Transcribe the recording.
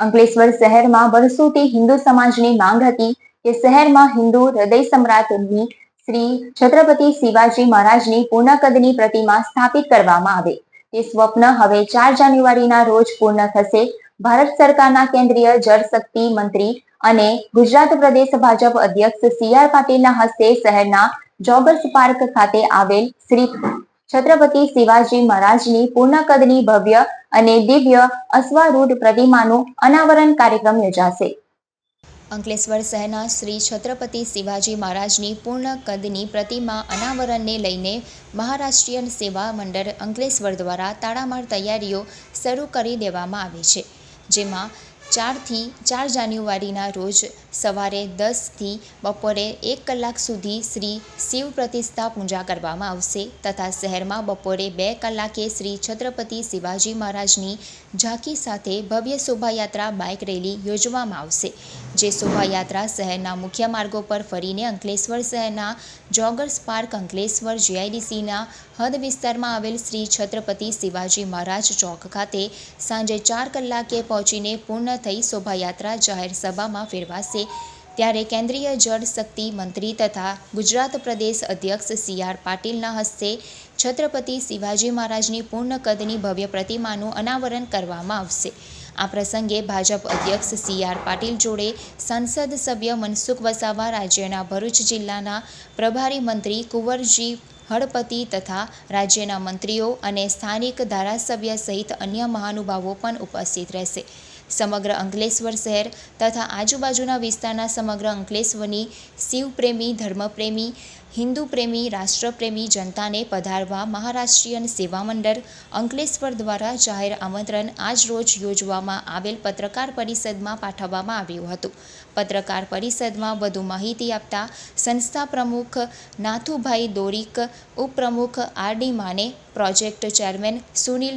અંકલેશ્વર શહેરમાં વર્ષોથી હિન્દુ સમાજની માંગ હતી કે શહેરમાં હિન્દુ હૃદય સમ્રાટની શ્રી છત્રપતિ શિવાજી મહારાજની પૂર્ણકદની પ્રતિમા સ્થાપિત કરવામાં આવે. તે સ્વપ્ન હવે ચાર જાન્યુઆરીના રોજ પૂર્ણ થશે. ભારત સરકારના કેન્દ્રીય જળ શક્તિ મંત્રી અને ગુજરાત પ્રદેશ ભાજપ અધ્યક્ષ સી આર પાટીલના હસ્તે શહેરના જોગર્સ પાર્ક ખાતે આવેલ શ્રી છત્રપતિ શિવાજી મહારાજની પૂર્ણ કદની ભવ્ય અને દિવ્ય અશ્વારૂઢ પ્રતિમાનું અનાવરણ કાર્યક્રમ યોજાશે. અંકલેશ્વર શહેરના શ્રી છત્રપતિ શિવાજી મહારાજની પૂર્ણ કદની પ્રતિમા અનાવરણને લઈને મહારાષ્ટ્રીયન સેવા મંડળ અંકલેશ્વર દ્વારા તાળામાર તૈયારીઓ શરૂ કરી દેવામાં આવી છે, જેમાં ચારથી ચાર જાન્યુઆરીના રોજ સવારે દસથી બપોરે એક કલાક સુધી શ્રી શિવ પ્રતિષ્ઠા પૂજા કરવામાં આવશે તથા શહેરમાં બપોરે બે કલાકે શ્રી છત્રપતિ શિવાજી મહારાજની ઝાંકી સાથે ભવ્ય શોભાયાત્રા બાઇક રેલી યોજવામાં આવશે, જે શોભાયાત્રા શહેરના મુખ્ય માર્ગો પર ફરીને અંકલેશ્વર શહેરના જોગર્સ પાર્ક અંકલેશ્વર જીઆઈડીસીના હદ વિસ્તારમાં આવેલ શ્રી છત્રપતિ શિવાજી મહારાજ ચોક ખાતે સાંજે ચાર કલાકે પહોંચીને પૂર્ણ થઈ શોભાયાત્રા જાહેર સભામાં ફેરવાશે. ત્યારે કેન્દ્રીય જળ શક્તિ મંત્રી તથા ગુજરાત પ્રદેશ અધ્યક્ષ સી આર પાટીલના હસ્તે છત્રપતિ શિવાજી મહારાજની પૂર્ણ કદની ભવ્ય પ્રતિમાનું અનાવરણ કરવામાં આવશે. આ પ્રસંગે ભાજપ અધ્યક્ષ સી આર પાટીલ જોડે સંસદ સભ્ય મનસુખ વસાવા, રાજ્યના ભરૂચ જિલ્લાના પ્રભારી મંત્રી કુંવરજી હળપતિ તથા રાજ્યના મંત્રીઓ અને સ્થાનિક ધારાસભ્ય સહિત અન્ય મહાનુભાવો પણ ઉપસ્થિત રહેશે. સમગ્ર અંકલેશ્વર શહેર તથા આજુબાજુના વિસ્તારના સમગ્ર અંકલેશ્વરની શિવપ્રેમી, ધર્મપ્રેમી હિન્દુ પ્રેમી રાષ્ટ્રપ્રેમી જનતાને પધારવા મહારાષ્ટ્રીયન સેવા મંડળ અંકલેશ્વર દ્વારા જાહેર આમંત્રણ આજ રોજ યોજવામાં આવેલ પત્રકાર પરિષદમાં પાઠવવામાં આવ્યું હતું. પત્રકાર પરિષદમાં વધુ માહિતી આપતા સંસ્થા પ્રમુખ નાથુભાઈ દોરીક, ઉપપ્રમુખ R D Mane, project chairman Sunil